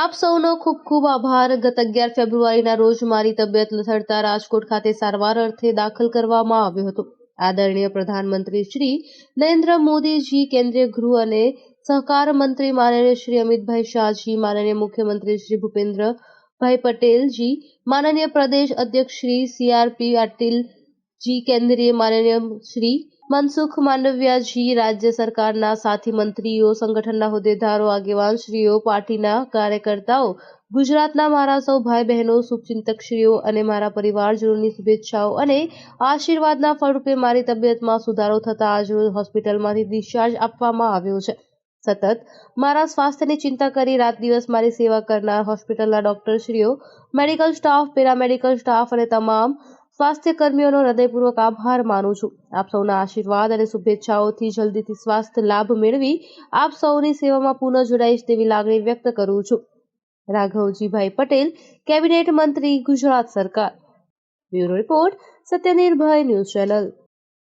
આપ સૌનો ખૂબ ખૂબ આભાર. ગત અગિયાર ફેબ્રુઆરીના રોજ મારી તબિયત લથડતા રાજકોટ ખાતે સારવાર અર્થે દાખલ કરવામાં આવ્યો હતો. આદરણીય પ્રધાનમંત્રી શ્રી નરેન્દ્ર મોદીજી, કેન્દ્રીય ગૃહ અને સહકાર મંત્રી માનનીય શ્રી અમિતભાઈ શાહજી, માનનીય મુખ્યમંત્રી શ્રી ભૂપેન્દ્રભાઈ પટેલજી, માનનીય પ્રદેશ અધ્યક્ષ શ્રી સી આર પી પાટીલજી કેન્દ્રીય માનનીય શ્રી મનસુખ માંડવિયાજી, રાજ્ય સરકારના સાથી મંત્રીઓ, સંગઠનના હોદ્દેદારો આગેવાનશ્રીઓ પાર્ટીના કાર્યકર્તાઓ, ગુજરાતના મારા સૌ ભાઈ બહેનો શુભચિંતકશ્રીઓ અને મારા પરિવારજનોની શુભેચ્છાઓ અને આશીર્વાદના ફળરૂપે મારી તબિયતમાં સુધારો થતાં આજરોજ હોસ્પિટલમાંથી ડિસ્ચાર્જ આપવામાં આવ્યો છે. સતત મારા સ્વાસ્થ્યની ચિંતા કરી રાત દિવસ મારી સેવા કરનાર હોસ્પિટલના ડોક્ટરશ્રીઓ મેડિકલ સ્ટાફ, પેરામેડિકલ સ્ટાફ અને તમામ સ્વાસ્થ્ય કર્મીઓનો હૃદયપૂર્વક આભાર માનું છું. આપ સૌના આશીર્વાદ અને શુભેચ્છાઓથી જલ્દીથી સ્વાસ્થ્ય લાભ મેળવી આપ સૌની સેવામાં પુનઃ જોડાઈશ તેવી લાગણી વ્યક્ત કરું છું. રાઘવજીભાઈ પટેલ, કેબિનેટ મંત્રી, ગુજરાત સરકાર. Bureau report, Satyanirbhay news channel.